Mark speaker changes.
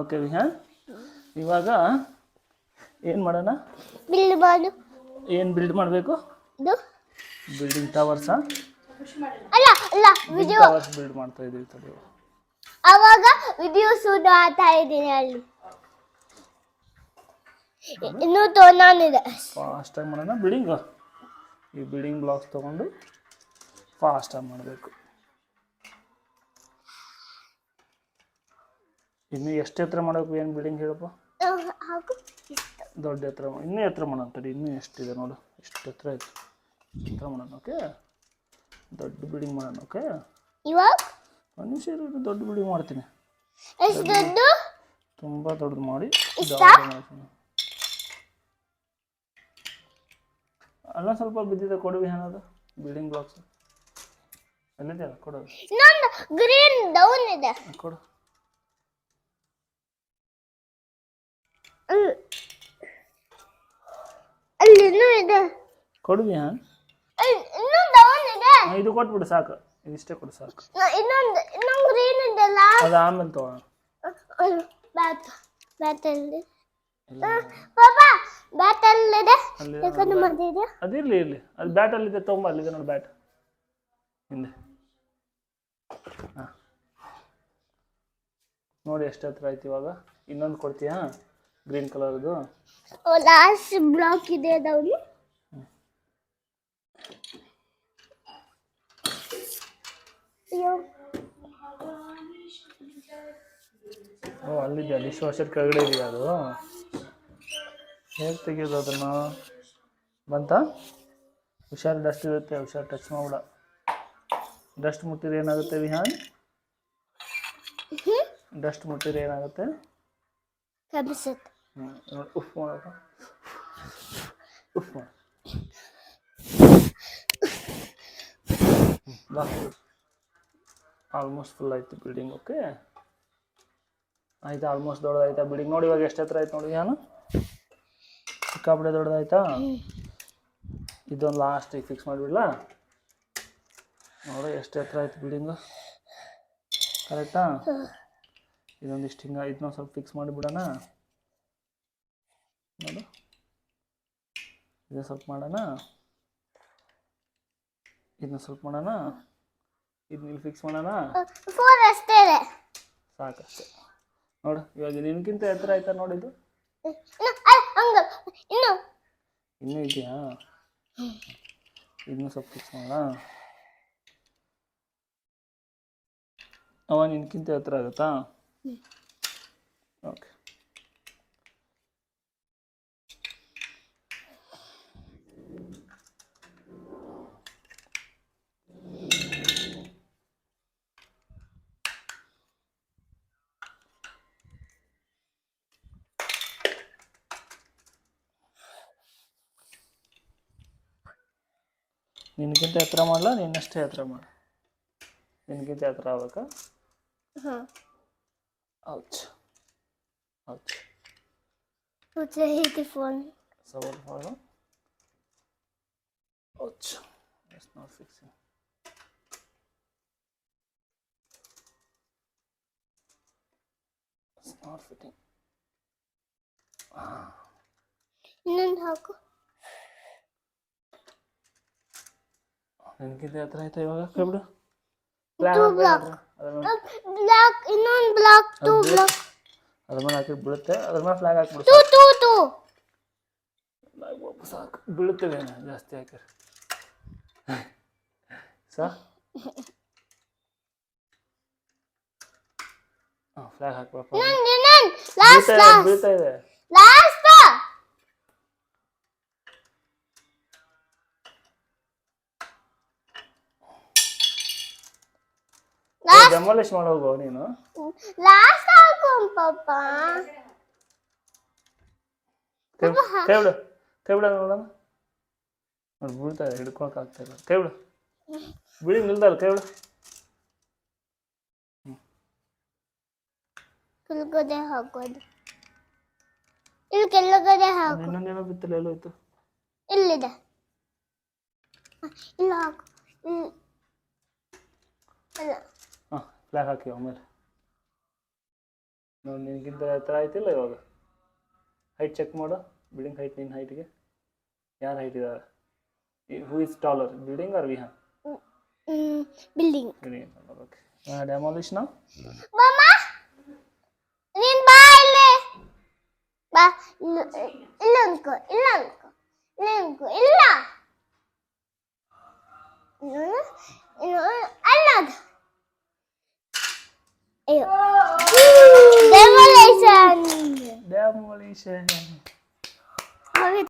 Speaker 1: Okay Vihaan ಇವಾಗ ಏನು ಮಾಡೋಣ?
Speaker 2: ಬಿಲ್ಡ್ ಮಾಡು.
Speaker 1: ಏನು ಬಿಲ್ಡ್ ಮಾಡಬೇಕು?
Speaker 2: ಇದು.
Speaker 1: ಬಿಲ್ಡಿಂಗ್ ಟವರ್ಸ್
Speaker 2: ಅಲ್ಲ ಅಲ್ಲ ವಿಡಿಯೋ
Speaker 1: ಟವರ್ಸ್ ಬಿಲ್ಡ್ ಮಾಡ್ತಾ ಇದೀವಿ ತಡಿ.
Speaker 2: ಅವಾಗ ವಿಡಿಯೋ ಶೂಟ್ ಮಾಡ್ತಾ ಇದ್ದೀನಿ ಅಲ್ಲಿ. ಇನ್ನು ತೋನಾನಿದೆ
Speaker 1: ಫಾಸ್ಟ್ ಆಗಿ ಮಾಡೋಣ. ಬಿಲ್ಡಿಂಗ್ ಈ ಬಿಲ್ಡಿಂಗ್ ಬ್ಲಾಕ್ಸ್ ತಗೊಂಡು ಫಾಸ್ಟ್ ಆಗಿ ಮಾಡಬೇಕು. ಇನ್ನು ಎಷ್ಟು ಎತ್ತರ ಮಾಡಬೇಕು? ಏನು ಬಿಲ್ಡಿಂಗ್ ಹೇಳಪ್ಪ?
Speaker 2: ಹಾಕು
Speaker 1: ದೊಡ್ಡ ಎತ್ತರ ಇನ್ನೂ ಎತ್ತರ ಮಾಡೋಣ ತಡಿ ಇನ್ನೂ ಎಷ್ಟಿದೆ ನೋಡು. ಎಷ್ಟು ಎತ್ತರ ಐತೆ ಎತ್ತರ ಮಾಡೋಣ ಓಕೆ ದೊಡ್ಡ ಬಿಲ್ಡಿಂಗ್ ಮಾಡೋಣ ಓಕೆ
Speaker 2: ಇವಾಗ?
Speaker 1: ಇರು, ದೊಡ್ಡ ಬಿಲ್ಡಿಂಗ್ ಮಾಡ್ತೀನಿ.
Speaker 2: ಎಷ್ಟು ದೊಡ್ಡ
Speaker 1: ತುಂಬ ದೊಡ್ಡದು ಮಾಡಿ
Speaker 2: ಇಷ್ಟ?
Speaker 1: ದೊಡ್ಡದು ಮಾಡ್ತೀನಿ. ಅಲ್ಲ ಸ್ವಲ್ಪ ಬಿದ್ದಿದೆ ಕೊಡು ಏನದು ಬಿಲ್ಡಿಂಗ್ ಬ್ಲಾಕ್ಸ್ ಎಲ್ಲಿದೆಯಲ್ಲ ಕೊಡು
Speaker 2: ಇನ್ನೊಂದು ಗ್ರೀನ್ ಡೌನ್ ಇದೆ.
Speaker 1: ಕೊಡು.
Speaker 2: ಅಲ್ಲಿ ಅಲ್ಲಿ ಇನ್ನೂ ಇದೆ.
Speaker 1: ಕೊಡು ವಿಹಾನ್
Speaker 2: ಇನ್ನೊಂದು ಇನ್ನೂ ಡೌನ್ ಇದೆ.
Speaker 1: ಹಾ, ಇದು ಕೊಟ್ಬಿಡು ಸಾಕು. ಇದಿಷ್ಟೇ ಕೊಡು ಸಾಕು.
Speaker 2: ಇನ್ನೊಂದು ಇನ್ನೊಂದು ಗ್ರೀನ್ ಇದೆಲ್ಲ
Speaker 1: ಅದು ಆಮೇಲೆ ತಗೋಣ
Speaker 2: ಬ್ಯಾಟ್ ಬ್ಯಾಟ್ ಅಲ್ಲಿ ಪಾಪಾ ಬ್ಯಾಟ್ ಅಲ್ಲಿದೆ
Speaker 1: ಅಲ್ಲಿ
Speaker 2: ಯಾಕಂದ್ರೆ ಮಾಡಿದೆ
Speaker 1: ಅದಿರಲಿ ಇರಲಿ ಅದು ಬ್ಯಾಟ್ ಅಲ್ಲಿದೆ ತಗೊಂಬ. ಅಲ್ಲಿದೆ ನೋಡಿ ಬ್ಯಾಟ್ ಹಿಂದೆ. ಹಾಂ. ನೋಡಿ ಎಷ್ಟು ಹತ್ರ ಆಯ್ತು ಇವಾಗ. ಇನ್ನೊಂದು ಕೊಡ್ತೀಯಾ? ಗ್ರೀನ್ ಕಲರ್ದು
Speaker 2: ಲಾಸ್ಟ್ ಬ್ಲಾಕ್ ಇದೆ ಅದವನು
Speaker 1: ಓ ಅಲ್ಲಿದೆ ಡಿಶ್ ವಾಷರ್ ಕೆಳಗಡೆ ಇದೆಯಾ ಅದು? ಹೇಗೆ ತೆಗೆಯೋದು ಅದನ್ನು? ಬಂತ? ಹುಷಾರು ಡಸ್ಟ್ ಇರುತ್ತೆ. ಹುಷಾರು ಟಚ್ ಮಾಡ್ಬಿಡ. ಡಸ್ಟ್ ಮುಟ್ಟಿದ್ರೆ ಏನಾಗುತ್ತೆ ವಿಹಾನ್? ಡಸ್ಟ್ ಮುಟ್ಟಿದ್ರೆ ಏನಾಗುತ್ತೆ?
Speaker 2: ಕಬ್ಬಿಸುತ್ತೆ.
Speaker 1: ನೋಡಿ ಉಫ್ ಮಾಡಪ್ಪ ಉಫ್ ಮಾಡು ಬಾ ಆಲ್ಮೋಸ್ಟ್ ಫುಲ್ ಆಯ್ತು ಬಿಲ್ಡಿಂಗ್ ಓಕೆ ಆಯ್ತಾ ಆಲ್ಮೋಸ್ಟ್ ದೊಡ್ಡದಾಯ್ತಾ ಬಿಲ್ಡಿಂಗ್ ನೋಡಿ ಇವಾಗ ಎಷ್ಟು ಹತ್ರ ಆಯ್ತು ನೋಡಿ ನಾನು ಸಿಕ್ಕಾಪಟ್ಟೆ ದೊಡ್ಡದಾಯ್ತಾ ಇದೊಂದು ಲಾಸ್ಟಿಗೆ ಫಿಕ್ಸ್ ಮಾಡಿಬಿಡ್ಲ ನೋಡಿ ಎಷ್ಟು ಹತ್ರ ಆಯ್ತು ಬಿಲ್ಡಿಂಗು ಕರೆಕ್ಟಾ ಇದೊಂದಿಷ್ಟು ಹಿಂಗೆ ಇದನ್ನ ಸ್ವಲ್ಪ ಫಿಕ್ಸ್ ಮಾಡಿಬಿಡೋಣ ನೋಡು. ಇದು ಸ್ವಲ್ಪ ಮಾಡೋಣ. ಇದನ್ನ ಸ್ವಲ್ಪ ಮಾಡೋಣ. ಇದನ್ನ ಇಲ್ಲಿ ಫಿಕ್ಸ್ ಮಾಡೋಣ.
Speaker 2: ಫೋರ್ ಅಷ್ಟೇ ಇದೆ.
Speaker 1: ಸಾಕಷ್ಟೆ. ನೋಡು ಇವಾಗ ನಿನ್ಗಿಂತ ಎತ್ತರ ಆಯ್ತಾ ನೋಡಿದ್ದು
Speaker 2: ಇನ್ನು ಇನ್ನು.
Speaker 1: ಇದೆಯಾ? ಇದನ್ನ ಸ್ವಲ್ಪ ಫಿಕ್ಸ್ ಮಾಡೋಣ. ಅವ ನಿನ್ಗಿಂತ ಎತ್ತರ ಆಗುತ್ತಾ? ಓಕೆ ನಿನಗಿಂತ ಎತ್ತರ ಮಾಡಲ ನಿನ್ನಷ್ಟೇ ಎತ್ತರ ಮಾಡು ನಿನಗಿಂತ ಎತ್ತರ ಆಗ್ಬೇಕಾ
Speaker 2: ಹಾಂ
Speaker 1: ಔಚ್ ಔಚ್
Speaker 2: ಮತ್ತೆ ಹೀಗೆ ಫೋನ್
Speaker 1: ಸವಾಲ್ ಮಾಡು ouch it's not fixing it's not fitting
Speaker 2: ಇನ್ನೊಂದು ಹಾಕು
Speaker 1: ನಿನಗಿಂತ ಹತ್ರ ಆಯ್ತಾ ಇವಾಗ ಕೈಬಿಡು?
Speaker 2: Two ಬ್ಲಾಕ್
Speaker 1: ಅದ್ರ
Speaker 2: ಬ್ಲಾಕ್ ಇನ್ನೊಂದು ಬ್ಲಾಕ್ ಟೂ ಬ್ಲಾಕ್
Speaker 1: ಮೇಲೆ ಹಾಕಿ ಬೀಳುತ್ತೆ. ಅದ್ರ ಮೇಲೆ ಫ್ಲಾಗ್ ಹಾಕ್ಬಿಡು
Speaker 2: ಟೂ ಟೂ ಟೂ
Speaker 1: ಹಾಕು ಬೀಳುತ್ತೇವೆ ಜಾಸ್ತಿ ಹಾಕಿರಿ ಸಾ? ಹಾಂ ಫ್ಲಾಗ್
Speaker 2: ಹಾಕ್ಬಿಡಪ್ಪ.
Speaker 1: ಬೀಳ್ತಾ ಇದೆ ಬೀಳ್ತಾ ಇದೆ.
Speaker 2: ಲಾಸ್ಟ್
Speaker 1: ಡೆಮಾಲಿಷ್ ಮಾಡೋಗು ನೀನು?
Speaker 2: ಲಾಸ್ಟ್ ಹಾಕು ಪಾಪ.
Speaker 1: ಕೈ ಬಿಡ ನೋಡೋಣ ನೋಡಿ ಬೀಳ್ತಾ ಇದೆ ಹಿಡ್ಕೊಳಕ್ ಆಗ್ತಾ ಇಲ್ಲ. ಬಿಡು ಬಿಡಿ ನಿಲ್ದಲ್ಲ ಕೈ ಬಿಡು
Speaker 2: ಕೆಳಗಡೆ ಹಾಕೋದು. ಇಲ್ಲಿ ಕೆಳಗಡೆ ಹಾಕು.
Speaker 1: ಇನ್ನೊಂದೇನೋ ಬಿತ್ತಲ್ಲ ಎಲ್ಲೋಯ್ತು.
Speaker 2: ಇಲ್ಲಿದೆ. ಇಲ್ಲ ಇಲ್ಲಿ ಹಾಕು. ಇಲ್ಲಿ ಅಲ್ಲ
Speaker 1: ಹಾಂ ಫ್ಲಾಗ್ ಹಾಕಿ ಆಮೇಲೆ ನೋಡಿ ನಿನಗಿಂತ ಹತ್ರ ಆಯ್ತಿಲ್ಲ ಇವಾಗ ಹೈಟ್ ಚೆಕ್ ಮಾಡು ಬಿಲ್ಡಿಂಗ್ ಹೈಟ್ ನಿನ್ನ ಹೈಟ್ಗೆ ಯಾರು ಹೈಟ್ ಇದ್ದಾರೆ who is taller building are Vihaan
Speaker 2: building
Speaker 1: building okay demolish ನಾವು
Speaker 2: ಮಮ್ಮ ನೀನ್ ಬಾ ಇಲ್ಲಿ ಬಾ ಇಲ್ಲ ಇಲ್ಲ ಅನ್ಕೋ ಇಲ್ಲ ಅನ್ಕೋ ಇಲ್ಲ ಅನ್ಕೋ ಇಲ್ಲ ಇನ್ನು- ಇನ್ನು ಅಲ್ಲ ಅದು Ayo. Demolition.
Speaker 1: Demolition.